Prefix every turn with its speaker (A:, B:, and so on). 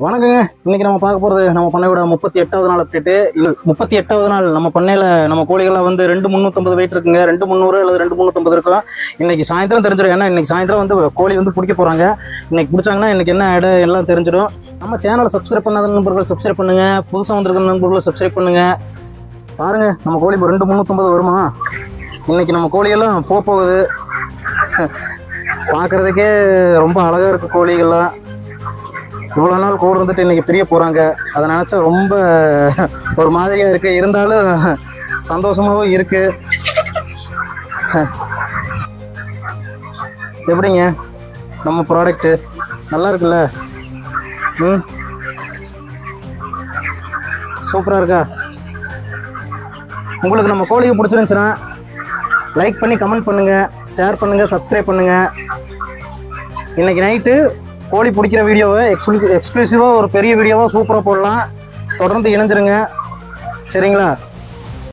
A: வணக்கங்க. இன்னைக்கு நம்ம பார்க்க போகிறது நம்ம பண்ணையோட முப்பத்தி எட்டாவது நாள் அப்டேட்டு இது முப்பத்தி எட்டாவது நாள் நம்ம பண்ணையில் நம்ம கோழிகள்லாம் வந்து ரெண்டு முந்நூற்றம்பது வெயிட் இருக்குங்க. ரெண்டு முந்நூறு அல்லது ரெண்டு முந்நூற்றம்பது இருக்கும். இன்னைக்கு சாயந்தரம் தெரிஞ்சிடும் ஏன்னா இன்னைக்கு சாயந்தரம் வந்து கோழி வந்து பிடிக்க போகிறாங்க இன்னைக்கு பிடிச்சாங்கன்னா இன்னைக்கு என்ன இடம் எல்லாம் தெரிஞ்சிடும். நம்ம சேனலை சப்ஸ்கிரைப் பண்ணாத நண்பர்கள் சப்ஸ்கிரைப் பண்ணுங்க. புதுசாக வந்திருக்கிற நண்பர்கள் சப்ஸ்கிரைப் பண்ணுங்க. பாருங்க நம்ம கோழி இப்போ ரெண்டு முந்நூற்றம்பது வருமா? இன்னைக்கு நம்ம கோழியெல்லாம் போக போகுது. பார்க்குறதுக்கே ரொம்ப அழகாக இருக்கு கோழிகள்லாம். இவ்வளோ நாள் கூட இருந்துட்டு இன்றைக்கி பிரிய போகிறாங்க அதை நினச்சா ரொம்ப ஒரு மாதிரியாக இருக்குது இருந்தாலும் சந்தோஷமாகவும் இருக்குது எப்படிங்க? நம்ம ப்ராடக்ட்டு நல்லா இருக்குல்ல? ம்? சூப்பராக இருக்கா? உங்களுக்கு நம்ம கோழிக்கு பிடிச்சிருந்துச்சுன்னா லைக் பண்ணி கமெண்ட் பண்ணுங்கள் ஷேர் பண்ணுங்கள் சப்ஸ்கிரைப் பண்ணுங்கள் இன்றைக்கி நைட்டு கோழி பிடிக்கிற வீடியோவை எக்ஸ்க்ளூ எக்ஸ்க்ளூசிவாக ஒரு பெரிய வீடியோவாக சூப்பராக போடலாம். தொடர்ந்து இணைஞ்சிருங்க. சரிங்களா?